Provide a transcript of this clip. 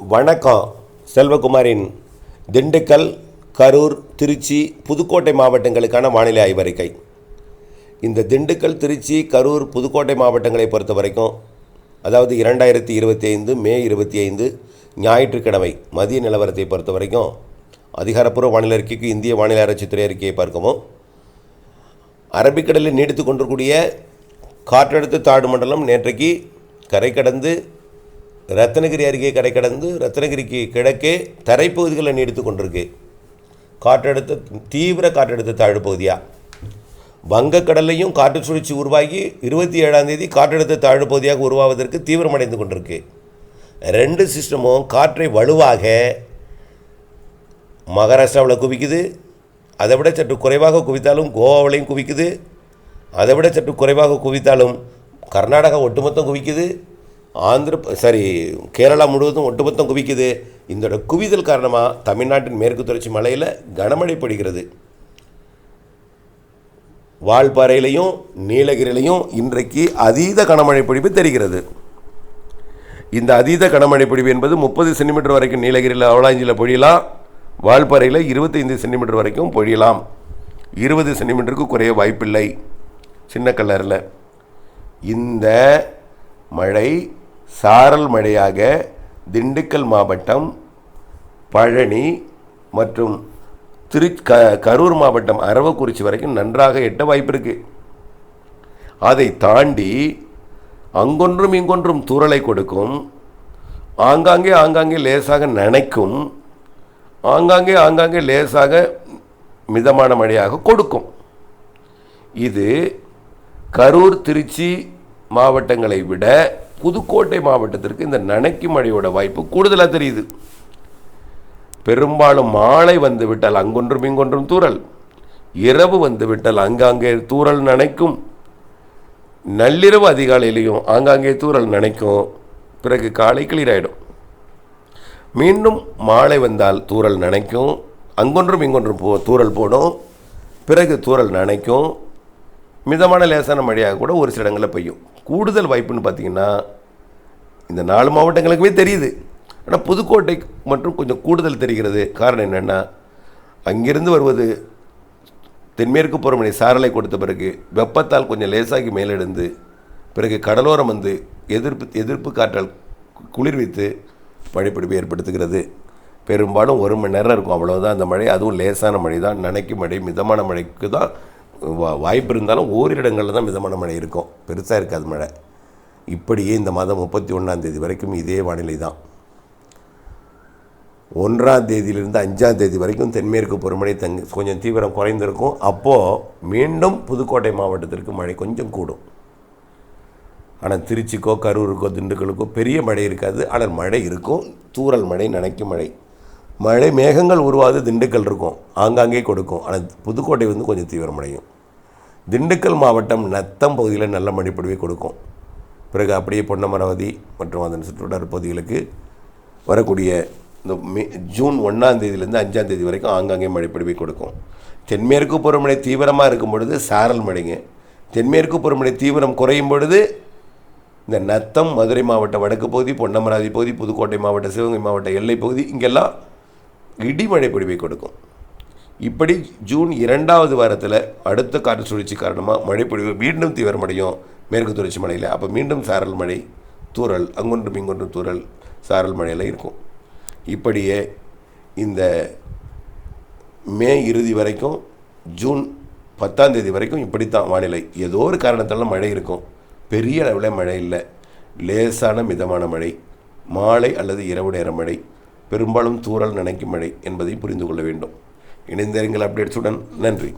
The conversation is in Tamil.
வணக்கம். செல்வகுமாரின் திண்டுக்கல் கரூர் திருச்சி புதுக்கோட்டை மாவட்டங்களுக்கான வானிலை ஆய்வறிக்கை. இந்த திண்டுக்கல் திருச்சி கரூர் புதுக்கோட்டை மாவட்டங்களை பொறுத்த வரைக்கும் அதாவது இரண்டாயிரத்தி இருபத்தி ஐந்து மே இருபத்தி ஐந்து ஞாயிற்றுக்கிழமை மதிய நிலவரத்தை பொறுத்த வரைக்கும் அதிகாரப்பூர்வ வானிலை அறிக்கைக்கு இந்திய வானிலை ஆராய்ச்சித்துறை அறிக்கையை பார்க்கவும் அரபிக்கடலில் நீடித்து கொண்டிருக்கூடிய காற்றழுத்த தாழ்வு மண்டலம் நேற்றைக்கு கரை கடந்து ரத்னகிரி அருகே கரை கடந்து ரத்னகிரிக்கு கிழக்கே தரைப்பகுதிகளை நீடித்து கொண்டிருக்கு. காற்றழுத்த தீவிர காற்றழுத்த தாழ்வு பகுதியாக வங்கக்கடலையும் காற்று சுழற்சி உருவாகி இருபத்தி ஏழாம் தேதி காற்றழுத்த தாழ்வு பகுதியாக உருவாவதற்கு தீவிரமடைந்து கொண்டிருக்கு. ரெண்டு சிஸ்டமும் காற்றை வலுவாக மகாராஷ்டிராவில் குவிக்குது. அதை விட சற்று குறைவாக குவித்தாலும் கோவாவிலையும் குவிக்குது. அதை விட சற்று குறைவாக குவித்தாலும் கர்நாடகா ஒட்டுமொத்தம் குவிக்குது. ஆந்திர சாரி கேரளா முழுவதும் ஒட்டுமொத்தம் குவிக்குது. இந்த குவிதல் காரணமாக தமிழ்நாட்டின் மேற்கு தொடர்ச்சி மலையில் கனமழை பொழிகிறது வால்பாறையிலையும் நீலகிரிலையும் இன்றைக்கு அதீத கனமழை பொழிவு தெரிகிறது. இந்த அதீத கனமழை பொழிவு என்பது முப்பது சென்டிமீட்டர் வரைக்கும் நீலகிரியில் அவலாஞ்சியில் பொழியலாம். வால்பாறையில் இருபத்தைந்து சென்டிமீட்டர் வரைக்கும் பொழியலாம். இருபது சென்டிமீட்டருக்கு குறைய வாய்ப்பில்லை. சின்ன கல்லரில் இந்த மழை சாரல் மழையாக திண்டுக்கல் மாவட்டம் பழனி மற்றும் திரு க கரூர் மாவட்டம் அரவக்குறிச்சி வரைக்கும் நன்றாக எட்ட வாய்ப்பு இருக்கு அதை தாண்டி அங்கொன்றும் இங்கொன்றும் தூறலை கொடுக்கும். ஆங்காங்கே ஆங்காங்கே லேசாக நனைக்கும். ஆங்காங்கே ஆங்காங்கே லேசாக மிதமான மழையாக கொடுக்கும். இது கரூர் திருச்சி மாவட்டங்களை விட புதுக்கோட்டை மாவட்டத்திற்கு இந்த நனைக்கும் மழையோட வாய்ப்பு கூடுதலாக தெரியுது. பெரும்பாலும் மாலை வந்து விட்டால் அங்கொன்றும் இங்கொன்றும் தூரல் இரவு வந்து விட்டால் தூரல் நனைக்கும். நள்ளிரவு அதிகாலையிலையும் ஆங்காங்கே தூரல் நனைக்கும். பிறகு காலை கிளியர் ஆகிடும் மீண்டும் மாலை வந்தால் தூறல் நனைக்கும். அங்கொன்றும் இங்கொன்றும் போ தூறல் போடும். பிறகு தூரல் நனைக்கும். மிதமான லேசான மழையாக கூட ஒரு சில இடங்களில் பெய்யும். கூடுதல் வாய்ப்புன்னு பார்த்தீங்கன்னா இந்த நாலு மாவட்டங்களுக்குமே தெரியுது. ஆனால் புதுக்கோட்டை மற்றும் கொஞ்சம் கூடுதல் தெரிகிறது. காரணம் என்னென்னா அங்கிருந்து வருவது தென்மேற்கு புறமணி சாரலை கொடுத்த பிறகு வெப்பத்தால் கொஞ்சம் லேசாகி மேலெழுந்து பிறகு கடலோரம் வந்து எதிர்ப்பு எதிர்ப்பு காற்றால் குளிர்வித்து மழைப்பிடிப்பு ஏற்படுத்துகிறது. பெரும்பாலும் ஒரு மணி நேரம் இருக்கும். அவ்வளோதான் அந்த மழை அதுவும் லேசான மழை தான் நனைக்கும் மழை மிதமான மழைக்கு தான் வாய்ப்பு இருந்தாலும் ஓரிரு இடங்களில் தான் மிதமான மழை இருக்கும். பெருசாக இருக்காது மழை. இப்படியே இந்த மாதம் முப்பத்தி ஒன்றாம் தேதி வரைக்கும் இதே வானிலை தான். ஒன்றாம் தேதியிலிருந்து அஞ்சாம் தேதி வரைக்கும் தென்மேற்கு பருவமழை தங் கொஞ்சம் தீவிரம் குறைந்திருக்கும். அப்போது மீண்டும் புதுக்கோட்டை மாவட்டத்திற்கு மழை கொஞ்சம் கூடும். ஆனால் திருச்சிக்கோ கரூருக்கோ திண்டுக்கலுக்கோ பெரிய மழை இருக்காது. ஆனால் மழை இருக்கும். தூறல் மழை நனைக்கும் மழை. மழை மேகங்கள் உருவாது திண்டுக்கல் இருக்கும். ஆங்காங்கே கொடுக்கும். ஆனால் புதுக்கோட்டை வந்து கொஞ்சம் தீவிரமடையும். திண்டுக்கல் மாவட்டம் நத்தம் பகுதியில் நல்ல மழைப்பொழிவை கொடுக்கும். பிறகு அப்படியே பொன்னமராவதி மற்றும் அதன் சுற்றுவட்டார பகுதிகளுக்கு வரக்கூடிய இந்த மே ஜூன் ஒன்றாம் தேதியிலேருந்து அஞ்சாம் தேதி வரைக்கும் ஆங்காங்கே மழைப்பொழிவை கொடுக்கும். தென்மேற்கு பருவமழை தீவிரமாக இருக்கும் பொழுது சாரல் மழைங்க. தென்மேற்கு பருவமழை தீவிரம் குறையும் பொழுது இந்த நத்தம் மதுரை மாவட்ட வடக்கு பகுதி பொன்னமராதி பகுதி புதுக்கோட்டை மாவட்ட சிவகங்கை மாவட்ட எல்லை பகுதி இங்கெல்லாம் இடிமழை பொழிவை கொடுக்கும். இப்படி ஜூன் இரண்டாவது வாரத்தில் அடுத்த காற்று சுழற்சி காரணமாக மழைப்பொழிவு மீண்டும் தீவிரமடையும். மேற்கு தொடர்ச்சி மலையில். அப்போ மீண்டும் சாரல் மழை தூரல் அங்கொன்றும் இங்கொன்றும் தூரல் சாரல் மழையில் இருக்கும். இப்படியே இந்த மே இறுதி வரைக்கும் ஜூன் பத்தாம் தேதி வரைக்கும் இப்படித்தான் வானிலை. ஏதோ ஒரு காரணத்தால மழை இருக்கும். பெரிய அளவில் மழை இல்லை. லேசான மிதமான மழை. மாலை அல்லது இரவு நேர மழை. பெரும்பாலும் தூறல் நனைக்கும் மழை என்பதை புரிந்து கொள்ள வேண்டும். இணைந்திருங்கள் அப்டேட்ஸுடன். நன்றி.